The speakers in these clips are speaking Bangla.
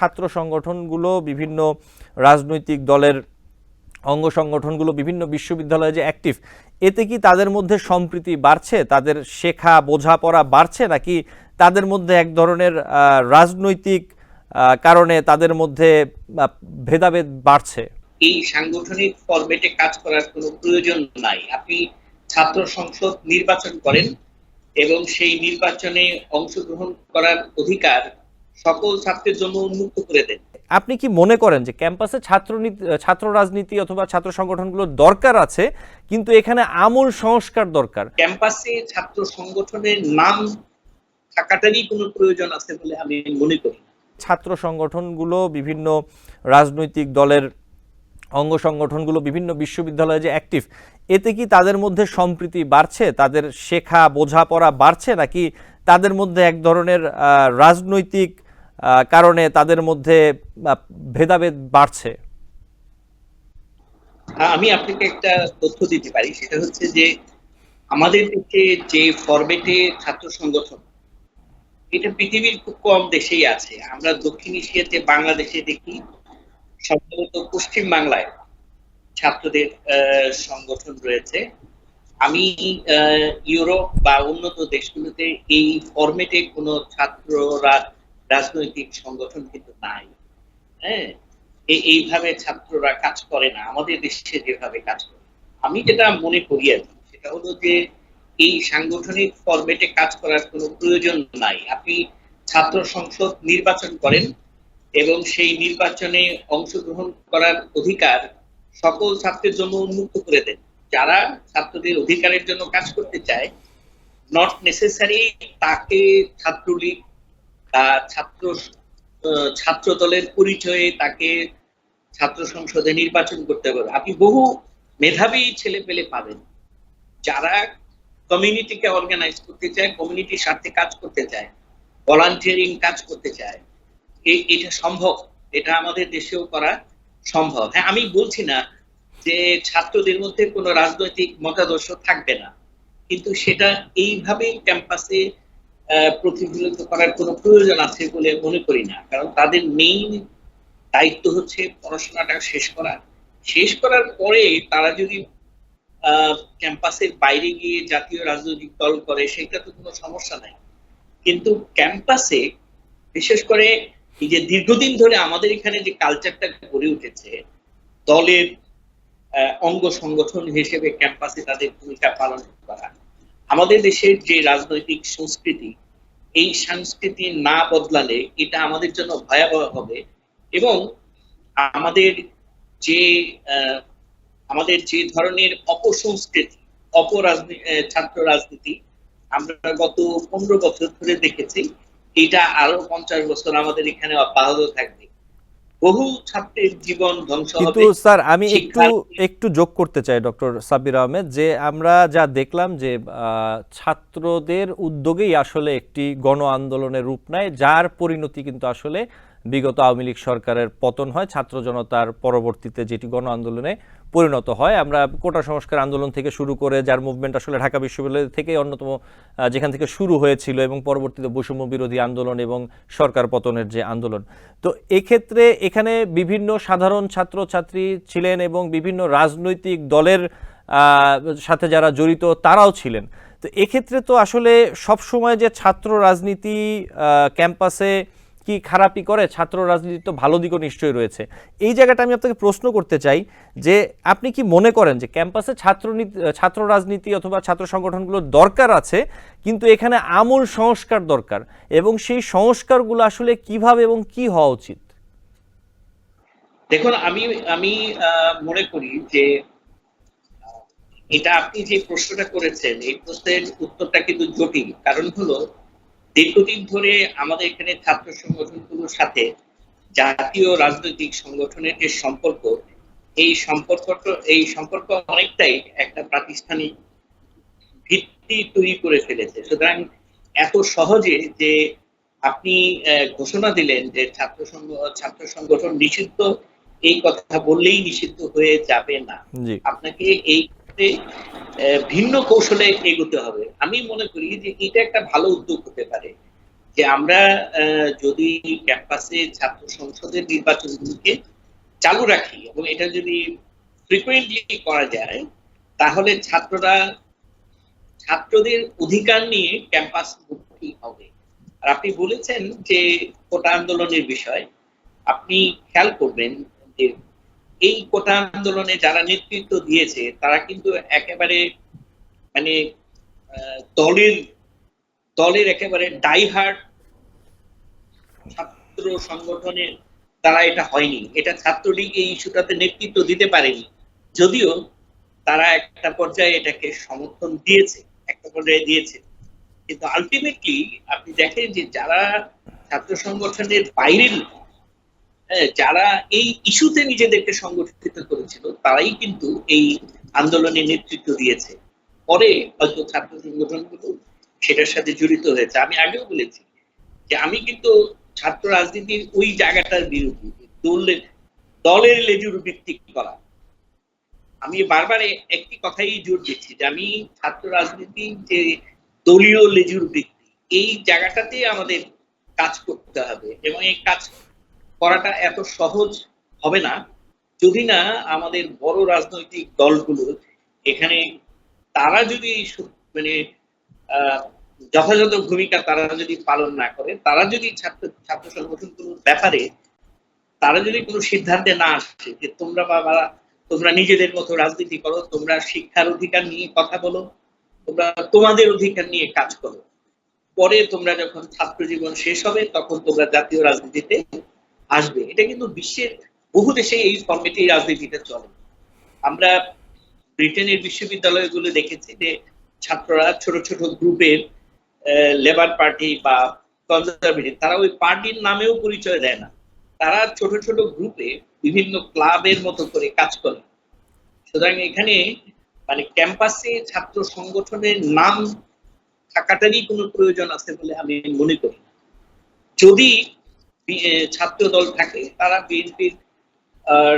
ছাত্র সংগঠনগুলো, বিভিন্ন রাজনৈতিক দলের অঙ্গ সংগঠনগুলো, বিভিন্ন বিশ্ববিদ্যালয়ে যে অ্যাক্টিভ এতে কি তাদের মধ্যে সম্প্রীতি বাড়ছে? তাদের শেখা, বোঝাপড়া বাড়ছে? নাকি তাদের মধ্যে এক ধরনের রাজনৈতিক কারণে তাদের মধ্যে ভেদাভেদ বাড়ছে? এই সাংগঠনিক ফরম্যাটে কাজ করার কোনো প্রয়োজন নাই। আপনি ছাত্র সংসদ নির্বাচন করেন এবং সেই নির্বাচনে অংশগ্রহণ করার অধিকার সকল ছাত্রের জন্য উন্মুক্ত করে দেন আপনি কি মনে করেন যে ক্যাম্পাসে ছাত্র ছাত্র রাজনীতি অথবা ছাত্র সংগঠনগুলোর দরকার আছে কিন্তু এখানে আমূল সংস্কার দরকার? ক্যাম্পাসে ছাত্র সংগঠনের নাম থাকাটারই কোনো প্রয়োজন আছে বলে আমি মনে করি ছাত্র সংগঠনগুলো বিভিন্ন রাজনৈতিক দলের অঙ্গ সংগঠনগুলো বিভিন্ন বিশ্ববিদ্যালয়ে যে অ্যাক্টিভ এতে কি তাদের মধ্যে সম্প্রীতি বাড়ছে? তাদের শেখা বোঝাপড়া বাড়ছে নাকি তাদের মধ্যে এক ধরনের রাজনৈতিক কারণে তাদের মধ্যে ভেদাভেদ বাড়ছে। আমি আপনাকে একটা তথ্য দিতে পারি, সেটা হচ্ছে যে আমাদের দেশে যে ফরম্যাটে ছাত্র সংগঠন, এটা পৃথিবীর খুব কম দেশেই আছে। আমরা দক্ষিণ এশিয়াতে, বাংলাদেশে দেখি সম্ভবত পশ্চিম বাংলায় ছাত্রদের সংগঠন রয়েছে। আমি ইউরোপ বা উন্নত দেশগুলোতে এই ফরম্যাটে কোনো ছাত্ররা রাজনৈতিক সংগঠন কিন্তু নাই। হ্যাঁ? এইভাবে ছাত্ররা কাজ করে না। আমাদের দেশে যেভাবে কাজ করে। আমি যেটা মনে করি আর সেটা হলো যে এই সাংগঠনিক ফরম্যাটে কাজ করার কোনো প্রয়োজন নাই। আপনি ছাত্র সংসদ নির্বাচন করেন এবং সেই নির্বাচনে অংশগ্রহণ করার অধিকার সকল ছাত্রের জন্য উন্মুক্ত করে দেন। যারা ছাত্রদের অধিকারের জন্য কাজ করতে চায় নট নেসেসারি তাকে ছাত্রলীগ বা ছাত্র ছাত্র দলের পরিচয়ে তাকে ছাত্র সংসদে নির্বাচন করতে হবে। আপনি বহু মেধাবী ছেলে পেলে পাবেন। যারা কমিউনিটিকে অর্গানাইজ করতে চায় কমিউনিটির স্বার্থে কাজ করতে চায় ভলান্টিয়ারিং কাজ করতে চায় এটা সম্ভব। এটা আমাদের দেশেও করা সম্ভব। হ্যাঁ আমি বলছি না যে ছাত্রদের মধ্যে কোনো রাজনৈতিক মতাদর্শ থাকবে না। কিন্তু সেটা এইভাবে ক্যাম্পাসে প্রতিফলিত করার কোনো প্রয়োজন আছে বলে মনে করি না। কারণ তাদের মেইন দায়িত্ব হচ্ছে পড়াশোনাটা শেষ করা। শেষ করার পরে তারা যদি ক্যাম্পাসের বাইরে গিয়ে জাতীয় রাজনৈতিক দল করে, সেটা তো কোনো সমস্যা নাই। কিন্তু ক্যাম্পাসে, বিশেষ করে এই যে দীর্ঘদিন ধরে আমাদের এখানে যে কালচারটা গড়ে উঠেছে, দলের অঙ্গ সংগঠন হিসেবে ক্যাম্পাসে তাদের ভূমিকা পালন করা। আমাদের দেশের যে রাজনৈতিক সংস্কৃতি, এই সংস্কৃতি না বদলালে এটা আমাদের জন্য ভয়াবহ হবে এবং আমাদের যে আমাদের যে ধরনের অপসংস্কৃতি অপরাজনীতি ছাত্র রাজনীতি আমরা গত পনেরো বছর ধরে দেখেছি, এটা আরও পঞ্চাশ বছর আমাদের এখানে অব্যাহত থাকবে। বহু ছাত্রের জীবন ধ্বংস কিন্তু স্যার আমি একটু একটু যোগ করতে চাই ডক্টর সাব্বির আহমেদ যে আমরা যা দেখলাম যে আহ, ছাত্রদের উদ্যোগেই আসলে একটি গণ আন্দোলনের রূপ নেয় যার পরিণতি কিন্তু আসলে বিগত আওয়ামী লীগ সরকারের পতন হয়, ছাত্র জনতার পরবর্তীতে যেটি গণ আন্দোলনে পরিণত হয়। আমরা কোটা সংস্কার আন্দোলন থেকে শুরু করে যার মুভমেন্ট আসলে ঢাকা বিশ্ববিদ্যালয় থেকে অন্যতম যেখান থেকে শুরু হয়েছিল এবং পরবর্তীতে বৈষম্য বিরোধী আন্দোলন এবং সরকার পতনের যে আন্দোলন। তো এক্ষেত্রে এখানে বিভিন্ন সাধারণ ছাত্রছাত্রী ছিলেন এবং বিভিন্ন রাজনৈতিক দলের সাথে যারা জড়িত তারাও ছিলেন। তো এক্ষেত্রে তো আসলে সবসময় যে ছাত্র রাজনীতি ক্যাম্পাসে কি খারাপই করে? ছাত্র রাজনীতি তো ভালো দিকও নিশ্চয়ই রয়েছে। এই জায়গাটা আমি আপনাকে প্রশ্ন করতে চাই যে, আপনি কি মনে করেন যে ক্যাম্পাসে ছাত্র ছাত্র রাজনীতি অথবা ছাত্র সংগঠনগুলোর দরকার আছে, কিন্তু এখানে আমূল সংস্কার দরকার এবং সেই সংস্কারগুলো আসলে কীভাবে এবং কি হওয়া উচিত? দেখুন, আমি আমি মনে করি যে, এটা আপনি যে প্রশ্নটা করেছেন, এই প্রশ্নের উত্তরটা কিন্তু জটিল। কারণ হলো দীর্ঘদিন ধরে আমাদের এখানে ছাত্র সংগঠনগুলোর সাথে জাতীয় রাজনৈতিক সংগঠনের যে সম্পর্ক এই সম্পর্কটা এই সম্পর্ক অনেকটাই একটা প্রাতিষ্ঠানিক ভিত্তি তৈরি করে ফেলেছে। সুতরাং এত সহজে যে আপনি ঘোষণা দিলেন যে ছাত্র ছাত্র সংগঠন নিষিদ্ধ এই কথা বললেই নিষিদ্ধ হয়ে যাবে না। আপনাকে এই ক্ষেত্রে ভিন্ন কৌশলে এগোতে হবে। আমি মনে করি যে এটা একটা ভালো উদ্যোগ হতে পারে যে আমরা যদি ক্যাম্পাসে ছাত্র সংসদের নির্বাচনগুলোকে চালু রাখি এবং এটা যদি ফ্রিকুয়েন্টলি করা যায়, তাহলে ছাত্ররা, ছাত্রদের অধিকার নিয়ে ক্যাম্পাস মুক্তি হবে। আর আপনি বলেছেন যে কোটা আন্দোলনের বিষয়। আপনি খেয়াল করবেন যে এই কোটা আন্দোলনে যারা নেতৃত্ব দিয়েছে তারা কিন্তু একেবারে মানে দলের দলের একেবারে ডাইহার্ট ছাত্র সংগঠনের তারা এটা হয়নি। এটা ছাত্রলীগ এই ইস্যুটাতে নেতৃত্ব দিতে পারেনি। যদিও তারা একটা পর্যায়ে এটাকে সমর্থন দিয়েছে একটা পর্যায়ে দিয়েছে। কিন্তু আলটিমেটলি আপনি দেখেন যে যারা ছাত্র সংগঠনের বাইরের লোক, যারা এই ইস্যুতে নিজেদেরকে সংগঠিত করেছিল, তারাই কিন্তু এই আন্দোলনে নেতৃত্ব দিয়েছে। পরে হয়তো ছাত্র সংগঠনগুলো সেটার সাথে জড়িত হয়েছে। আমি আগেও বলেছি যে আমি কিন্তু ছাত্র রাজনীতির ওই জায়গাটার বিরোধী, দলের দলের লেজুর ভিত্তিক করা। আমি বারবার একটি কথাই জোর দিচ্ছি যে আমি ছাত্র রাজনীতি যে দলীয় লেজুর ভিত্তি, এই জায়গাটাতে আমাদের কাজ করতে হবে এবং এই কাজ করাটা এত সহজ হবে না। যদি না আমাদের বড় রাজনৈতিক দলগুলো এখানে তারা যদি মানে যথাযথ ভূমিকা তারা যদি পালন না করে, তারা যদি ছাত্র ছাত্র সংগঠনগুলোর ব্যাপারে তারা যদি কোনো সিদ্ধান্তে না আসে যে তোমরা বাবা তোমরা নিজেদের মতো রাজনীতি করো, তোমরা শিক্ষার অধিকার নিয়ে কথা বলো, তোমরা তোমাদের অধিকার নিয়ে কাজ করো, পরে তোমরা যখন ছাত্র জীবন শেষ হবে, তখন তোমরা জাতীয় রাজনীতিতে আসবে। এটা কিন্তু বিশ্বের বহু দেশে এই ফর্মেটে রাজনীতিটা চলে। আমরা ব্রিটেনের বিশ্ববিদ্যালয়গুলো দেখেছি যে ছাত্ররা ছোট ছোট গ্রুপের লেবার পার্টি বা কনজারভেটিভ তারা ওই পার্টির নামেও পরিচয় দেয় না। তারা ছোট ছোট গ্রুপে বিভিন্ন ক্লাবের মতো করে কাজ করে। সুতরাং এখানে মানে ক্যাম্পাসে ছাত্র সংগঠনের নাম থাকাটারই কোনো প্রয়োজন আছে বলে আমি মনে করি যদি ছাত্র দল থাকে, তারা বিএনপির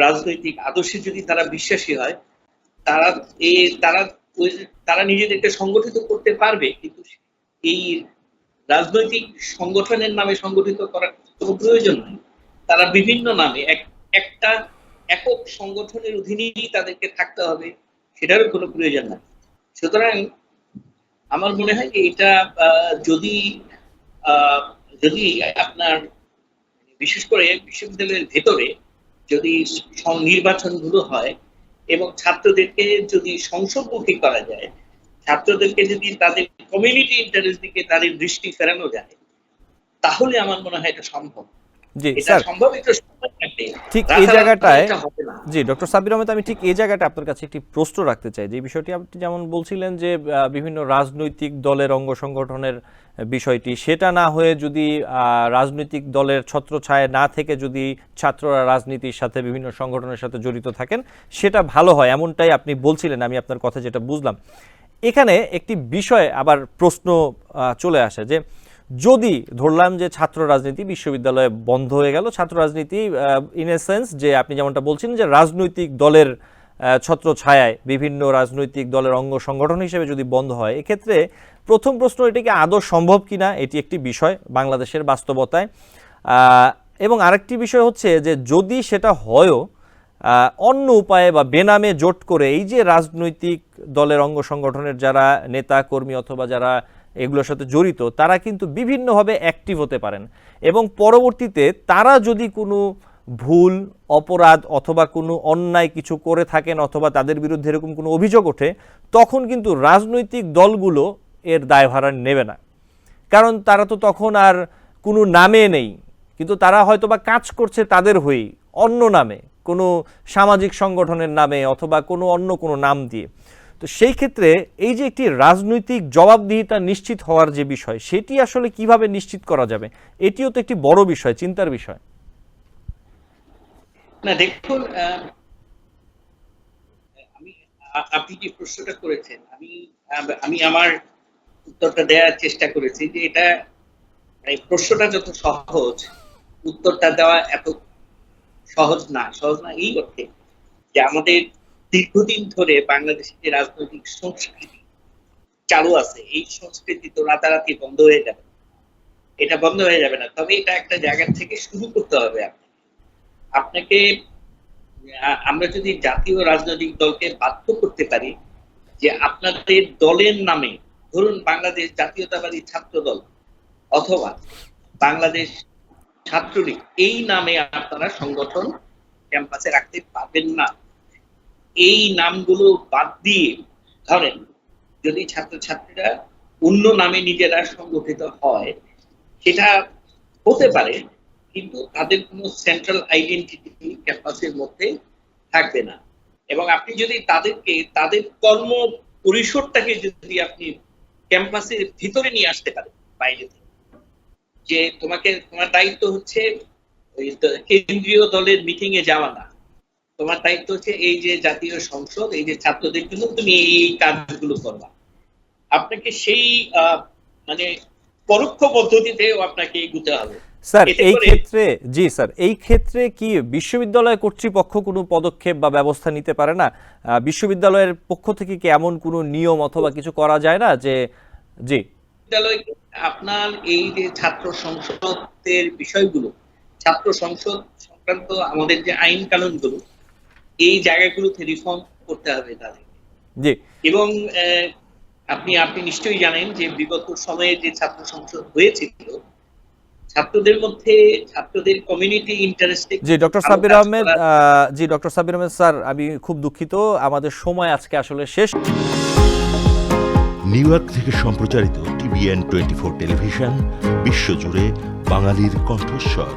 রাজনৈতিক আদর্শে যদি তারা বিশ্বাসী হয়, তারা এ, তারা তারা নিজেদেরকে সংগঠিত করতে পারবে, কিন্তু এই রাজনৈতিক সংগঠনের নামে সংগঠিত করার কোনো প্রয়োজন নেই। তারা বিভিন্ন নামে এক- একটা একক সংগঠনের অধীনেই তাদেরকে থাকতে হবে, সেটারও কোনো প্রয়োজন নাই। সুতরাং আমার মনে হয় যে এটা যদি যদি আপনার বিশেষ করে বিশ্ববিদ্যালয়ের ভেতরে যদি নির্বাচনগুলো হয় এবং ছাত্রদেরকে যদি সংসদমুখী করা যায় ছাত্রদেরকে যদি তাদের কমিউনিটি ইন্টারেস্ট দিকে তাদের দৃষ্টি ফেরানো যায় তাহলে আমার মনে হয় এটা সম্ভব। এটা সম্ভব এটা লাগবে ঠিক এই জায়গাটায়-। জি ডক্টর সাব্বির আহমেদ আমি ঠিক এই জায়গাটা আপনার কাছে একটি প্রশ্ন রাখতে চাই যে বিষয়টি আপনি যেমন বলছিলেন যে বিভিন্ন রাজনৈতিক দলের অঙ্গ সংগঠনের বিষয়টি সেটা না হয়ে যদি রাজনৈতিক দলের ছত্রছায়া না থেকে যদি ছাত্ররা রাজনীতির সাথে বিভিন্ন সংগঠনের সাথে জড়িত থাকেন সেটা ভালো হয় এমনটাই আপনি বলছিলেন আমি আপনার কথা যেটা বুঝলাম এখানে একটি বিষয় আবার প্রশ্ন আহ, চলে আসে যে যদি ধরলাম যে ছাত্র রাজনীতি বিশ্ববিদ্যালয়ে বন্ধ হয়ে গেল, ছাত্র রাজনীতি ইন এ সেন্স যে আপনি যেমনটা বলছেন যে রাজনৈতিক দলের ছত্র ছায়ায় বিভিন্ন রাজনৈতিক দলের অঙ্গ সংগঠন হিসেবে যদি বন্ধ হয়, এক্ষেত্রে প্রথম প্রশ্ন এটিকে আদৌ সম্ভব কিনা? এটি একটি বিষয় বাংলাদেশের বাস্তবতায়। এবং আরেকটি বিষয় হচ্ছে যে যদি সেটা হয়ও অন্য উপায়ে বা বেনামে জোট করে এই যে রাজনৈতিক দলের অঙ্গ সংগঠনের যারা নেতা, কর্মী অথবা যারা এগুলোর সাথে জড়িত, তারা কিন্তু বিভিন্নভাবে অ্যাক্টিভ হতে পারেন। এবং পরবর্তীতে তারা যদি কোনো ভুল, অপরাধ অথবা কোনো অন্যায় কিছু করে থাকেন অথবা তাদের বিরুদ্ধে এরকম কোনো অভিযোগ ওঠে, তখন কিন্তু রাজনৈতিক দলগুলো এর দায়ভার নেবে না। কারণ তারা তো তখন আর কোনো নামে নেই, কিন্তু তারা হয়তো বা কাজ করছে তাদের হয়েই, অন্য নামে, কোনো সামাজিক সংগঠনের নামে অথবা কোনো অন্য কোনো নাম দিয়ে। তো সেই ক্ষেত্রে এই যে একটি রাজনৈতিক জবাবদিহিতা নিশ্চিত হওয়ার যে বিষয়, সেটি আসলে কীভাবে নিশ্চিত করা যাবে? এটিও তো একটি বড় বিষয়, চিন্তার বিষয়। না, দেখুন আপনি যে প্রশ্নটা করেছেন, আমি আমি আমার উত্তরটা দেওয়ার চেষ্টা করেছি যে এটা মানে প্রশ্নটা যত সহজ, উত্তরটা দেওয়া এত সহজ না সহজ না এই অর্থে যে আমাদের দীর্ঘদিন ধরে বাংলাদেশের যে রাজনৈতিক সংস্কৃতি চালু আছে, এই সংস্কৃতি তো রাতারাতি বন্ধ হয়ে যাবে। এটা বন্ধ হয়ে যাবে না। তবে এটা একটা জায়গা থেকে শুরু করতে হবে আপনাকে। আমরা যদি জাতীয় রাজনৈতিক দলকে বাধ্য করতে পারি যে আপনাদের দলের নামে, ধরুন বাংলাদেশ জাতীয়তাবাদী ছাত্র দল অথবা বাংলাদেশ ছাত্রলীগ, এই নামে আপনারা সংগঠন ক্যাম্পাসে রাখতে পারবেন না। এই নামগুলো বাদ দিয়ে, ধরেন, যদি ছাত্রছাত্রীরা অন্য নামে নিজেরা সংগঠিত হয়, সেটা হতে পারে, কিন্তু তাদের কোনো সেন্ট্রাল আইডেন্টিটি ক্যাম্পাসের মধ্যে থাকবে না। এবং আপনি যদি তাদেরকে, তাদের কর্ম পরিসরটাকে যদি আপনি ক্যাম্পাসের ভিতরে নিয়ে আসতে পারেন, বাইরে থেকে, যে তোমাকে, তোমার দায়িত্ব হচ্ছে কেন্দ্রীয় দলের মিটিং এ যাওয়া না তোমার দায়িত্ব হচ্ছে এই যে জাতীয় সংসদ এই যে ছাত্রদের জন্য তুমি এই কাজগুলো করবা। আপনাকে সেই মানে পরোক্ষ পদ্ধতিতেও আপনাকে এগুতে হবে। স্যার এই ক্ষেত্রে জি স্যার এই ক্ষেত্রে কি বিশ্ববিদ্যালয় কর্তৃপক্ষ কোনো পদক্ষেপ বা ব্যবস্থা নিতে পারে না? বিশ্ববিদ্যালয়ের পক্ষ থেকে কি এমন কোনো নিয়ম অথবা কিছু করা যায় না যে জি? আপনার এই যে ছাত্র সংসদের বিষয়গুলো ছাত্র সংসদ সংক্রান্ত আমাদের যে আইন কানুনগুলো এই জায়গাগুলোতে রিফর্ম করতে হবে তাদের। জি। এবং আহ, আপনি আপনি নিশ্চয়ই জানেন যে বিগত সময়ে যে ছাত্র সংসদ হয়েছিল ছাত্রদের মধ্যে ছাত্রদের কমিউনিটি ইন্টারেস্টে জি ডক্টর সাবির আহমেদ আহ, জি ডক্টর সাবির আহমেদ স্যার আমি খুব দুঃখিত। আমাদের সময় আজকে আসলে শেষ। নিউ ইয়র্ক থেকে সম্প্রচারিত টিভিএন টোয়েন্টি ফোর টেলিভিশন বিশ্বজুড়ে বাঙালির কণ্ঠস্বর।